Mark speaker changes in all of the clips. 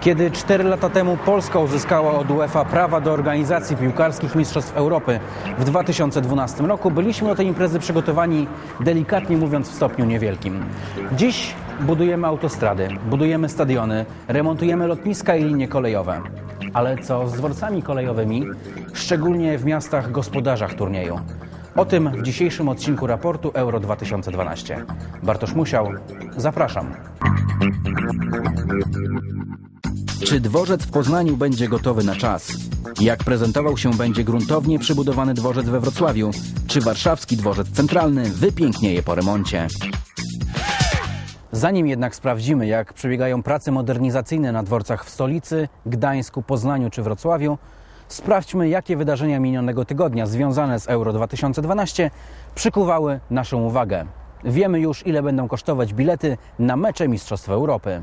Speaker 1: Kiedy 4 lata temu Polska uzyskała od UEFA prawa do organizacji piłkarskich Mistrzostw Europy w 2012 roku, byliśmy do tej imprezy przygotowani, delikatnie mówiąc, w stopniu niewielkim. Dziś budujemy autostrady, budujemy stadiony, remontujemy lotniska i linie kolejowe. Ale co z dworcami kolejowymi, szczególnie w miastach gospodarzach turnieju? O tym w dzisiejszym odcinku raportu Euro 2012. Bartosz Musiał, zapraszam. Czy dworzec w Poznaniu będzie gotowy na czas? Jak prezentował się będzie gruntownie przybudowany dworzec we Wrocławiu? Czy warszawski dworzec centralny wypięknieje po remoncie? Zanim jednak sprawdzimy, jak przebiegają prace modernizacyjne na dworcach w stolicy, Gdańsku, Poznaniu czy Wrocławiu, sprawdźmy, jakie wydarzenia minionego tygodnia związane z Euro 2012 przykuwały naszą uwagę. Wiemy już, ile będą kosztować bilety na mecze Mistrzostw Europy.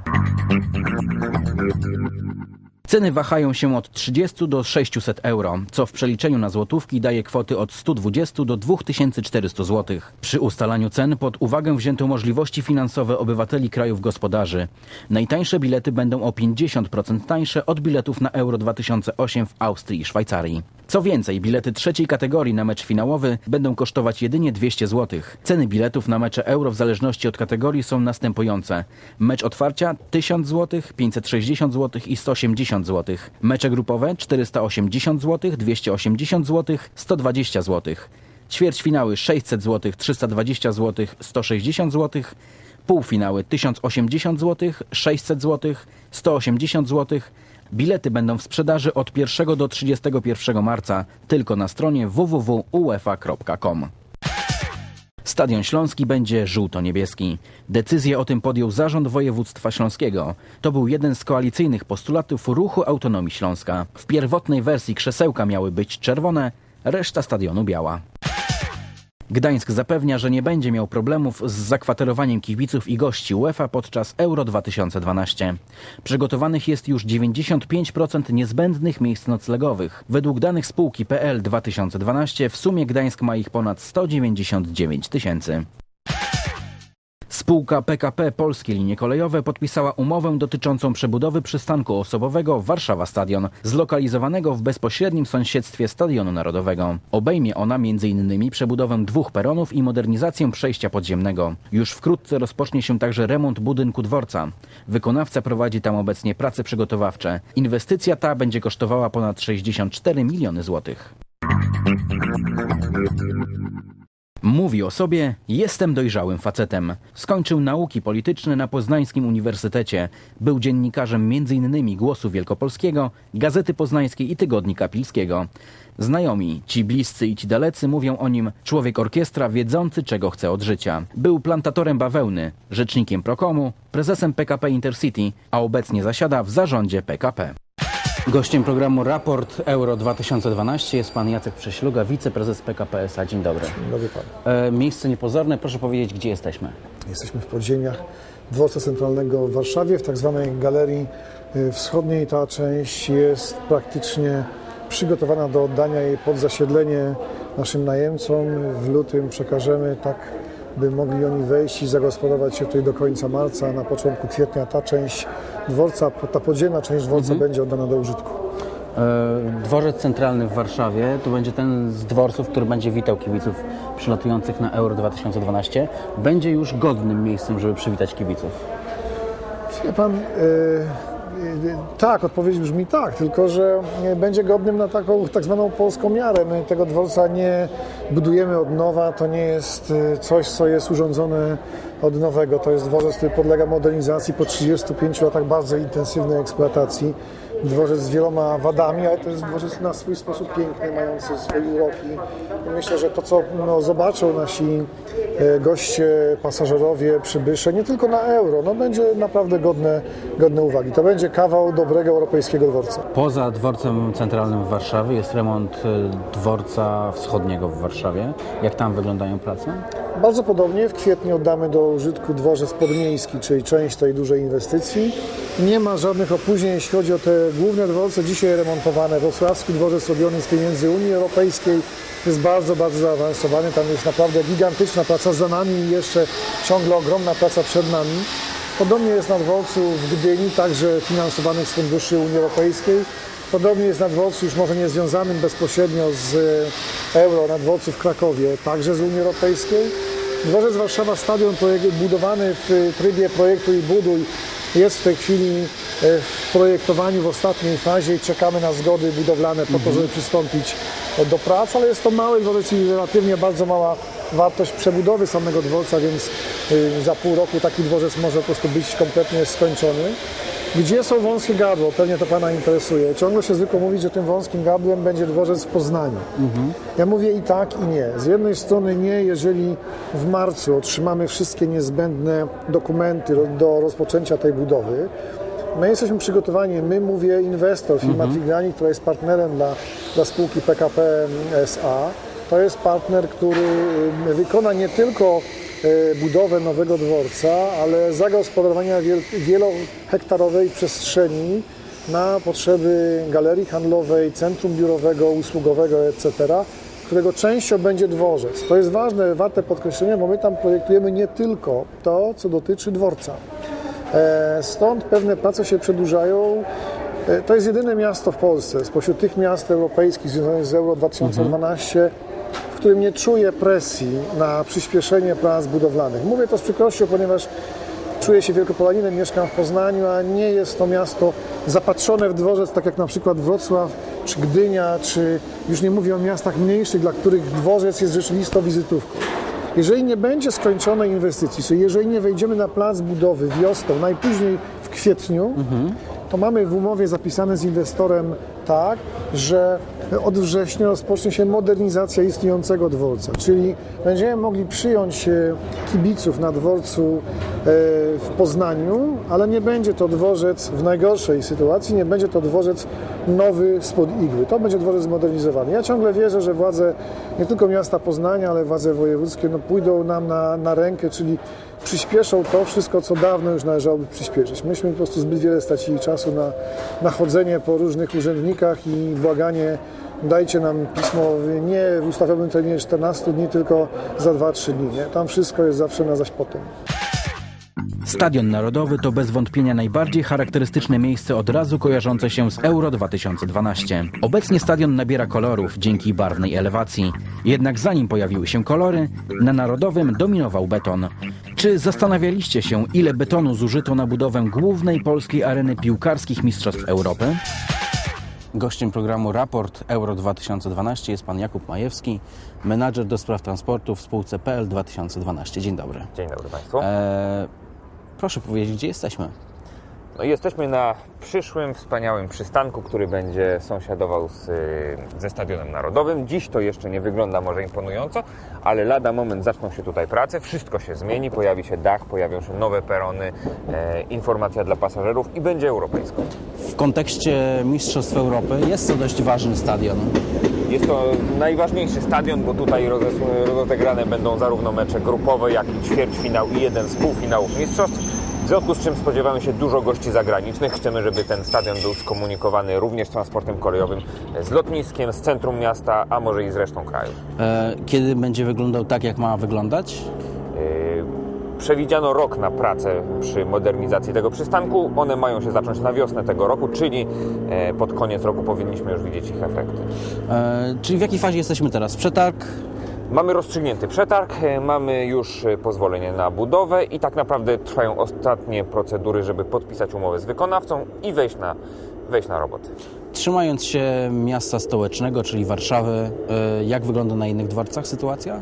Speaker 1: Ceny wahają się od 30 do 600 euro, co w przeliczeniu na złotówki daje kwoty od 120 do 2400 zł. Przy ustalaniu cen pod uwagę wzięto możliwości finansowe obywateli krajów gospodarzy. Najtańsze bilety będą o 50% tańsze od biletów na Euro 2008 w Austrii i Szwajcarii. Co więcej, bilety trzeciej kategorii na mecz finałowy będą kosztować jedynie 200 zł. Ceny biletów na mecze euro w zależności od kategorii są następujące. Mecz otwarcia 1000 zł, 560 zł i 180 zł. Mecze grupowe 480 zł, 280 zł, 120 zł. Ćwierćfinały 600 zł, 320 zł, 160 zł. Półfinały 1080 zł, 600 zł, 180 zł. Bilety będą w sprzedaży od 1 do 31 marca tylko na stronie www.uefa.com. Stadion Śląski będzie żółto-niebieski. Decyzję o tym podjął Zarząd Województwa Śląskiego. To był jeden z koalicyjnych postulatów Ruchu Autonomii Śląska. W pierwotnej wersji krzesełka miały być czerwone, reszta stadionu biała. Gdańsk zapewnia, że nie będzie miał problemów z zakwaterowaniem kibiców i gości UEFA podczas Euro 2012. Przygotowanych jest już 95% niezbędnych miejsc noclegowych. Według danych spółki PL 2012 w sumie Gdańsk ma ich ponad 199 tysięcy. Spółka PKP Polskie Linie Kolejowe podpisała umowę dotyczącą przebudowy przystanku osobowego Warszawa Stadion, zlokalizowanego w bezpośrednim sąsiedztwie Stadionu Narodowego. Obejmie ona m.in. przebudowę dwóch peronów i modernizację przejścia podziemnego. Już wkrótce rozpocznie się także remont budynku dworca. Wykonawca prowadzi tam obecnie prace przygotowawcze. Inwestycja ta będzie kosztowała ponad 64 miliony złotych. Mówi o sobie, jestem dojrzałym facetem. Skończył nauki polityczne na Poznańskim Uniwersytecie. Był dziennikarzem m.in. Głosu Wielkopolskiego, Gazety Poznańskiej i Tygodnika Pilskiego. Znajomi, ci bliscy i ci dalecy mówią o nim człowiek orkiestra wiedzący czego chce od życia. Był plantatorem bawełny, rzecznikiem Prokomu, prezesem PKP Intercity, a obecnie zasiada w zarządzie PKP. Gościem programu Raport Euro 2012 jest pan Jacek Prześluga, wiceprezes PKP SA. Dzień dobry.
Speaker 2: Dzień dobry panu.
Speaker 1: E, miejsce niepozorne, proszę powiedzieć, gdzie jesteśmy.
Speaker 2: Jesteśmy w podziemiach dworca centralnego w Warszawie, w tak zwanej galerii y, wschodniej. Ta część jest praktycznie przygotowana do oddania jej pod zasiedlenie naszym najemcom. W lutym przekażemy tak, by mogli oni wejść i zagospodarować się tutaj do końca marca. Na początku kwietnia ta część dworca, ta podziemna część dworca będzie oddana do użytku.
Speaker 1: E, Dworzec centralny w Warszawie to będzie ten z dworców, który będzie witał kibiców przylatujących na Euro 2012. Będzie już godnym miejscem, żeby przywitać kibiców.
Speaker 2: Wie pan, y, tak, odpowiedź brzmi tak, tylko że y, będzie godnym na taką tak zwaną polską miarę. My tego dworca nie budujemy od nowa, to nie jest y, coś, co jest urządzone od nowego. To jest dworzec, który podlega modernizacji po 35 latach bardzo intensywnej eksploatacji. Dworzec z wieloma wadami, ale to jest dworzec na swój sposób piękny, mający swoje uroki. Myślę, że to, co no, zobaczą nasi e, goście, pasażerowie, przybysze, nie tylko na euro, no, będzie naprawdę godne, godne uwagi. To będzie kawał dobrego europejskiego dworca.
Speaker 1: Poza dworcem centralnym w Warszawie jest remont e, dworca wschodniego w Warszawie. Jak tam wyglądają prace?
Speaker 2: Bardzo podobnie w kwietniu oddamy do użytku dworzec podmiejski, czyli część tej dużej inwestycji. Nie ma żadnych opóźnień, jeśli chodzi o te główne dworce dzisiaj remontowane. Wrocławski dworzec robiony z pieniędzy Unii Europejskiej jest bardzo, bardzo zaawansowany. Tam jest naprawdę gigantyczna praca za nami i jeszcze ciągle ogromna praca przed nami. Podobnie jest na dworcu w Gdyni, także finansowanych z funduszy Unii Europejskiej. Podobnie jest na dworcu już może nie związanym bezpośrednio z euro, na dworcu w Krakowie, także z Unii Europejskiej. Dworzec Warszawa Stadion budowany w trybie projektu i buduj jest w tej chwili e, w projektowaniu w ostatniej fazie i czekamy na zgody budowlane po to, żeby przystąpić do prac, ale jest to mały dworzec i relatywnie bardzo mała wartość przebudowy samego dworca, więc y, za pół roku taki dworzec może po prostu być kompletnie skończony. Gdzie są wąskie gardło? Pewnie to Pana interesuje. Ciągle się zwykle mówi, że tym wąskim gardłem będzie dworzec w Poznaniu. Ja mówię i tak, i nie. Z jednej strony nie, jeżeli w marcu otrzymamy wszystkie niezbędne dokumenty do- rozpoczęcia tej budowy. My jesteśmy przygotowani, my mówię inwestor, firma Tigrani, która jest partnerem dla, dla spółki PKP SA. To jest partner, który y, wykona nie tylko y, budowę nowego dworca, ale zagospodarowania wiel- wielohektarowej przestrzeni na potrzeby galerii handlowej, centrum biurowego, usługowego, etc., którego częścią będzie dworzec. To jest ważne, warte podkreślenia, bo my tam projektujemy nie tylko to, co dotyczy dworca. E, Stąd pewne prace się przedłużają. E, To jest jedyne miasto w Polsce spośród tych miast europejskich związanych z Euro 2012, w którym nie czuję presji na przyspieszenie prac budowlanych. Mówię to z przykrością, ponieważ czuję się wielkopolaninem, mieszkam w Poznaniu, a nie jest to miasto zapatrzone w dworzec, tak jak na przykład Wrocław, czy Gdynia, czy już nie mówię o miastach mniejszych, dla których dworzec jest rzeczywistą wizytówką. Jeżeli nie będzie skończonej inwestycji, czyli jeżeli nie wejdziemy na plac budowy wiosną, najpóźniej w kwietniu, to mamy w umowie zapisane z inwestorem tak, że od września rozpocznie się modernizacja istniejącego dworca, czyli będziemy mogli przyjąć e, kibiców na dworcu e, w Poznaniu, ale nie będzie to dworzec w najgorszej sytuacji, nie będzie to dworzec nowy spod igły. To będzie dworzec zmodernizowany. Ja ciągle wierzę, że władze nie tylko miasta Poznania, ale władze wojewódzkie no, pójdą nam na, na rękę, czyli przyspieszą to wszystko, co dawno już należałoby przyspieszyć. Myśmy po prostu zbyt wiele stracili czasu na, na chodzenie po różnych urzędnikach i błaganie dajcie nam pismo nie w ustawowym terminie 14 dni, tylko za 2-3 dni. Nie? Tam wszystko jest zawsze na zaś potem.
Speaker 1: Stadion Narodowy to bez wątpienia najbardziej charakterystyczne miejsce od razu kojarzące się z Euro 2012. Obecnie stadion nabiera kolorów dzięki barwnej elewacji. Jednak zanim pojawiły się kolory, na Narodowym dominował beton. Czy zastanawialiście się, ile betonu zużyto na budowę głównej polskiej areny piłkarskich Mistrzostw Europy? Gościem programu Raport Euro 2012 jest pan Jakub Majewski, menadżer do spraw transportu w spółce PL 2012. Dzień dobry.
Speaker 3: Dzień dobry Państwu.
Speaker 1: Eee, proszę powiedzieć, gdzie jesteśmy?
Speaker 3: No, jesteśmy na przyszłym, wspaniałym przystanku, który będzie sąsiadował z, y, ze Stadionem Narodowym. Dziś to jeszcze nie wygląda może imponująco, ale lada moment zaczną się tutaj prace, wszystko się zmieni, pojawi się dach, pojawią się nowe perony, e, informacja dla pasażerów i będzie europejsko.
Speaker 1: W kontekście Mistrzostw Europy jest to dość ważny stadion.
Speaker 3: Jest to najważniejszy stadion, bo tutaj rozegrane będą zarówno mecze grupowe, jak i ćwierćfinał i jeden z półfinałów mistrzostw. W związku z czym spodziewamy się dużo gości zagranicznych. Chcemy, żeby ten stadion był skomunikowany również transportem kolejowym z lotniskiem, z centrum miasta, a może i z resztą kraju.
Speaker 1: E, kiedy będzie wyglądał tak, jak ma wyglądać?
Speaker 3: Yy, Przewidziano rok na pracę przy modernizacji tego przystanku. One mają się zacząć na wiosnę tego roku, czyli e, pod koniec roku powinniśmy już widzieć ich efekty.
Speaker 1: E, czyli w jakiej fazie jesteśmy teraz? Przetarg?
Speaker 3: Mamy rozstrzygnięty przetarg, e, mamy już e, pozwolenie na budowę i tak naprawdę trwają ostatnie procedury, żeby podpisać umowę z wykonawcą i wejść na, wejść na robotę.
Speaker 1: Trzymając się miasta stołecznego, czyli Warszawy, e, jak wygląda na innych dworcach sytuacja?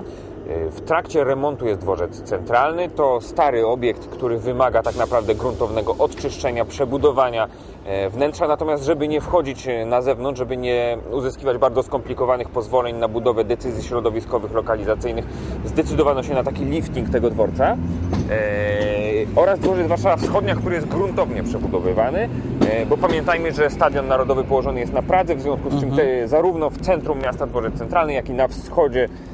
Speaker 3: W trakcie remontu jest dworzec centralny. To stary obiekt, który wymaga tak naprawdę gruntownego odczyszczenia, przebudowania wnętrza. Natomiast, żeby nie wchodzić e, na zewnątrz, żeby nie uzyskiwać bardzo skomplikowanych pozwoleń na budowę decyzji środowiskowych, lokalizacyjnych, zdecydowano się na taki lifting tego dworca. E, oraz dworzec Warszawa Wschodnia, który jest gruntownie przebudowywany, e, bo pamiętajmy, że Stadion Narodowy położony jest na Pradze, w związku z czym te, zarówno w centrum miasta dworzec centralny, jak i na wschodzie e,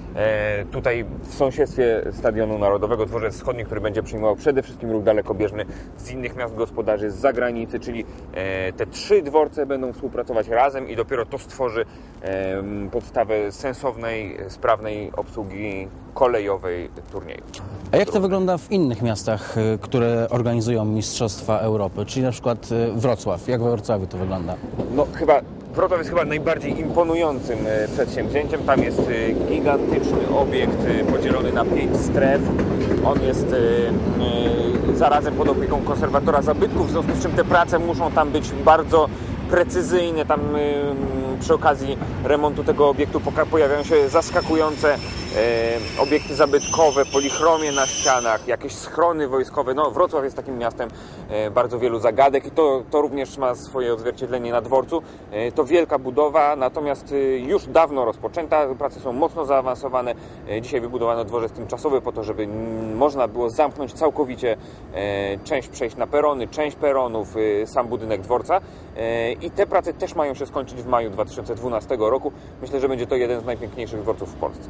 Speaker 3: tutaj w sąsiedztwie Stadionu Narodowego Dworzec Wschodni, który będzie przyjmował przede wszystkim ruch dalekobieżny z innych miast gospodarzy, z zagranicy, czyli e, te trzy dworce będą współpracować razem i dopiero to stworzy em, podstawę sensownej, sprawnej obsługi kolejowej turnieju.
Speaker 1: A jak to wygląda w innych miastach, które organizują Mistrzostwa Europy, czyli na przykład Wrocław? Jak we Wrocławiu to wygląda?
Speaker 3: No chyba Wrocław jest chyba najbardziej imponującym e, przedsięwzięciem. Tam jest e, gigantyczny obiekt e, podzielony na pięć stref. On jest zarazem pod opieką konserwatora zabytków, w związku z czym te prace muszą tam być bardzo precyzyjne. Tam przy okazji remontu tego obiektu pojawiają się zaskakujące e, obiekty zabytkowe, polichromie na ścianach, jakieś schrony wojskowe. No, Wrocław jest takim miastem e, bardzo wielu zagadek i to, to również ma swoje odzwierciedlenie na dworcu. E, to wielka budowa, natomiast e, już dawno rozpoczęta. Prace są mocno zaawansowane. E, dzisiaj wybudowano dworzec tymczasowy po to, żeby mm, można było zamknąć całkowicie e, część przejść na perony, część peronów, sam budynek dworca. I te prace też mają się skończyć w maju 2012 roku. Myślę, że będzie to jeden z najpiękniejszych dworców w Polsce.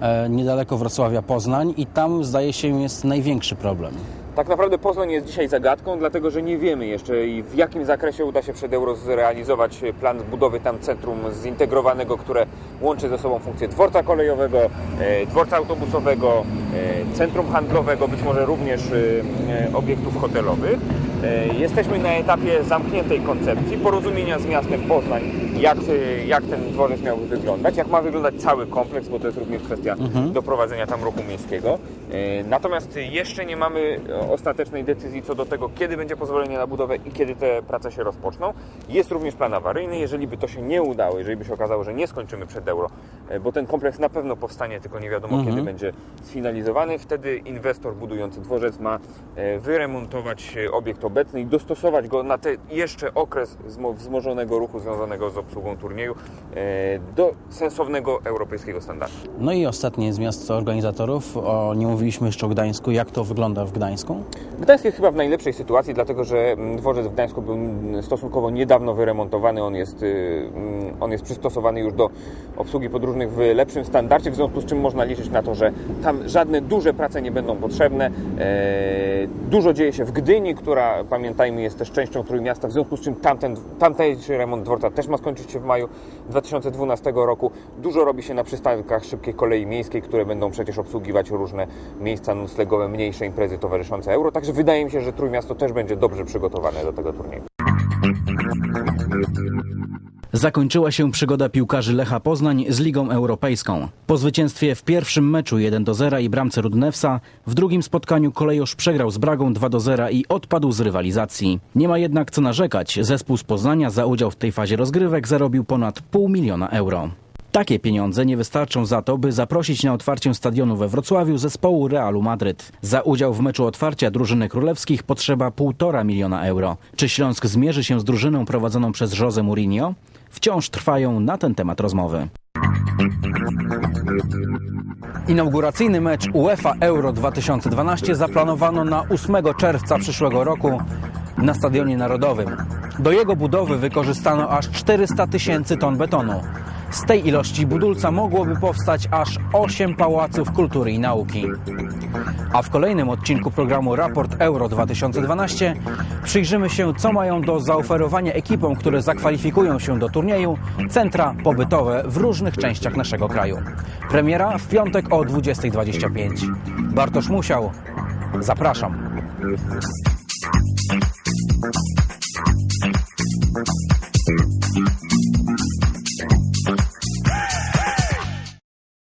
Speaker 1: E, niedaleko Wrocławia Poznań i tam zdaje się jest największy problem.
Speaker 3: Tak naprawdę Poznań jest dzisiaj zagadką, dlatego że nie wiemy jeszcze i w jakim zakresie uda się przed euro zrealizować plan budowy tam centrum zintegrowanego, które łączy ze sobą funkcję dworca kolejowego, e, dworca autobusowego, e, centrum handlowego, być może również e, obiektów hotelowych. Jesteśmy na etapie zamkniętej koncepcji, porozumienia z miastem Poznań, jak, e, jak ten dworzec miałby wyglądać, jak ma wyglądać cały kompleks, bo to jest również kwestia doprowadzenia tam ruchu miejskiego. E, Natomiast jeszcze nie mamy e, ostatecznej decyzji co do tego, kiedy będzie pozwolenie na budowę i kiedy te prace się rozpoczną. Jest również plan awaryjny, jeżeli by to się nie udało, jeżeli by się okazało, że nie skończymy przed euro, bo ten kompleks na pewno powstanie, tylko nie wiadomo kiedy będzie sfinalizowany, wtedy inwestor budujący dworzec ma wyremontować obiekt obecny i dostosować go na ten jeszcze okres zmo- wzmożonego ruchu związanego z obsługą turnieju e, do sensownego europejskiego standardu.
Speaker 1: No i ostatnie z miast organizatorów, o, nie mówiliśmy jeszcze o Gdańsku. Jak to wygląda w Gdańsku?
Speaker 3: Gdańsk jest chyba w najlepszej sytuacji, dlatego że mm, dworzec w Gdańsku był mm, stosunkowo niedawno wyremontowany. On jest, y, mm, on jest przystosowany już do obsługi podróżnych w lepszym standardzie, w związku z czym można liczyć na to, że tam żadne duże prace nie będą potrzebne. E, Dużo dzieje się w Gdyni, która pamiętajmy jest też częścią Trójmiasta, w związku z czym tamten, tamtejszy remont dworca też ma skończyć się w maju 2012 roku. Dużo robi się na przystankach szybkiej kolei miejskiej, które będą przecież obsługiwać różne miejsca noclegowe, mniejsze imprezy towarzyszące euro. Także wydaje mi się, że Trójmiasto też będzie dobrze przygotowane do tego turnieju.
Speaker 1: Zakończyła się przygoda piłkarzy Lecha Poznań z Ligą Europejską. Po zwycięstwie w pierwszym meczu 1 do 0 i bramce Rudnewsa, w drugim spotkaniu kolejosz przegrał z Bragą 2 do 0 i odpadł z rywalizacji. Nie ma jednak co narzekać, zespół z Poznania za udział w tej fazie rozgrywek zarobił ponad pół miliona euro. Takie pieniądze nie wystarczą za to, by zaprosić na otwarcie stadionu we Wrocławiu zespołu Realu Madryt. Za udział w meczu otwarcia drużyny królewskich potrzeba 1,5 miliona euro. Czy Śląsk zmierzy się z drużyną prowadzoną przez Jose Mourinho? Wciąż trwają na ten temat rozmowy. Inauguracyjny mecz UEFA Euro 2012 zaplanowano na 8 czerwca przyszłego roku na Stadionie Narodowym. Do jego budowy wykorzystano aż 400 tysięcy ton betonu. Z tej ilości budulca mogłoby powstać aż 8 pałaców kultury i nauki. A w kolejnym odcinku programu Raport Euro 2012 przyjrzymy się, co mają do zaoferowania ekipom, które zakwalifikują się do turnieju, centra pobytowe w różnych częściach naszego kraju. Premiera w piątek o 20.25. Bartosz Musiał. Zapraszam.